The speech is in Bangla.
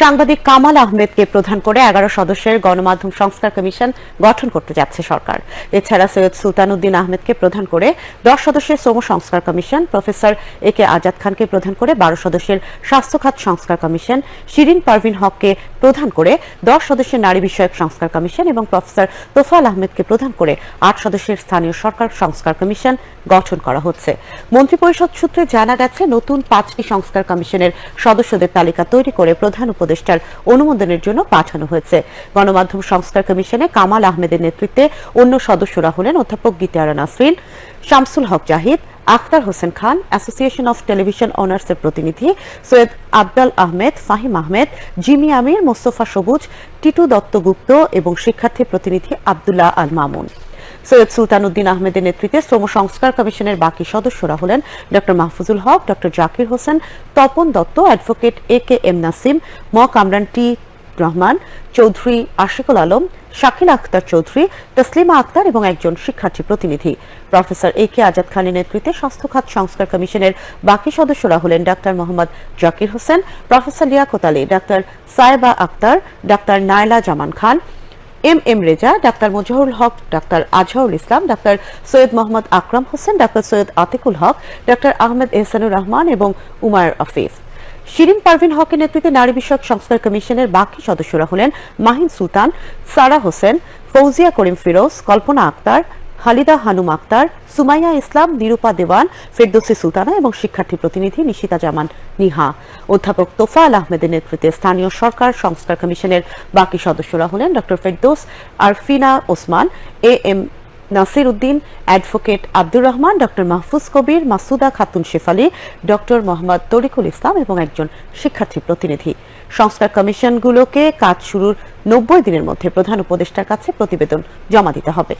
সাংবাদিক কামাল আহমেদকে প্রধান করে এগারো সদস্যের গণমাধ্যম সংস্কার কমিশন গঠন করতে যাচ্ছে সরকার। এছাড়া সৈয়দ সুলতান উদ্দিন আহমেদকে প্রধান করে দশ সদস্যের শ্রম সংস্কার commission, professor A K Azad খানকে প্রধান করে বারো সদস্যের স্বাস্থ্য খাত সংস্কার কমিশন, শিরিন পারভিন হককে প্রধান করে দশ সদস্যের নারী বিষয়ক সংস্কার কমিশন এবং প্রফেসর তোফাল আহমেদকে প্রধান করে আট সদস্যের স্থানীয় সরকার সংস্কার কমিশন গঠন করা হচ্ছে। মন্ত্রিপরিষদ সূত্রে জানা গেছে, নতুন পাঁচটি সংস্কার কমিশনের সদস্যদের তালিকা তৈরি করে প্রধান উপদেষ্টার অনুমোদনের জন্য পাঠানো হয়েছে। গণমাধ্যম সংস্কার কমিশনে কামাল আহমেদের নেতৃত্বে অন্য সদস্যরা হলেন অধ্যাপক Gitiara Nasrin, Shamsul Haque Zahid, Akhtar Hossain Khan, association of television অনার্সের প্রতিনিধি সৈয়দ আবদাল আহমেদ, ফাহিম আহমেদ, জিমি আমির, মোস্তফা সবুজ, টিটু দত্তগুপ্ত এবং শিক্ষার্থী প্রতিনিধি আবদুল্লাহ আল মামুন। সৈয়দ সুলতান উদ্দিন আহমেদের নেতৃত্বে শ্রম সংস্কার কমিশনের বাকি সদস্যরা হলেন ড মাহফুজুল হক ড Zakir Hossain, Tapan Dutta, advocate A K M Nasim ম কামরান টি রহমান, চৌধুরী আশিকুল আলম, শাকিল আখতার চৌধুরী, তসলিমা আক্তার এবং একজন শিক্ষার্থী প্রতিনিধি। প্রফেসর এ কে আজাদ খানের নেতৃত্বে স্বাস্থ্য খাত সংস্কার কমিশনের বাকি সদস্যরা হলেন doctor Mohammad Zakir Hossain, professor Liaquat Ali, doctor Sayeba Akhter doctor Naila Zaman Khan M M Reza, doctor Mujahul Haque, doctor Azharul Islam, doctor Syed Mohammad Akram Hossain, doctor Syed Atiqul Haque, doctor Ahmed Ehsanur Rahman এবং উমায়র আফিফ। শিরিন পারভিন হকের নেতৃত্বে নারী বিষয়ক সংস্কার কমিশনের বাকি সদস্যরা হলেন মাহিন সুলতান, সারা হোসেন, ফৌজিয়া করিম ফিরোজ, কল্পনা আক্তার খালিদা হানুম আক্তার, সুমাইয়া ইসলাম, নিরূপা দেওয়ান, ফেরদৌসি সুলতানা এবং শিক্ষার্থী প্রতিনিধি নিশিতা জামান, নিহা। অধ্যাপক তোফাল আহমেদের নেতৃত্বে স্থানীয় সরকার সংস্কার কমিশনের বাকি সদস্যরা হলেন ড. Ferdous, Arfina Osman A M Nasir Uddin advocate Abdur Rahman doctor Mahfuz Kabir, Masuda Khatun Shefali doctor Mohammad Tariqul Islam এবং একজন শিক্ষার্থী প্রতিনিধি। সংস্কার কমিশনগুলোকে কাজ শুরুর নব্বই দিনের মধ্যে প্রধান উপদেষ্টার কাছে প্রতিবেদন জমা দিতে হবে।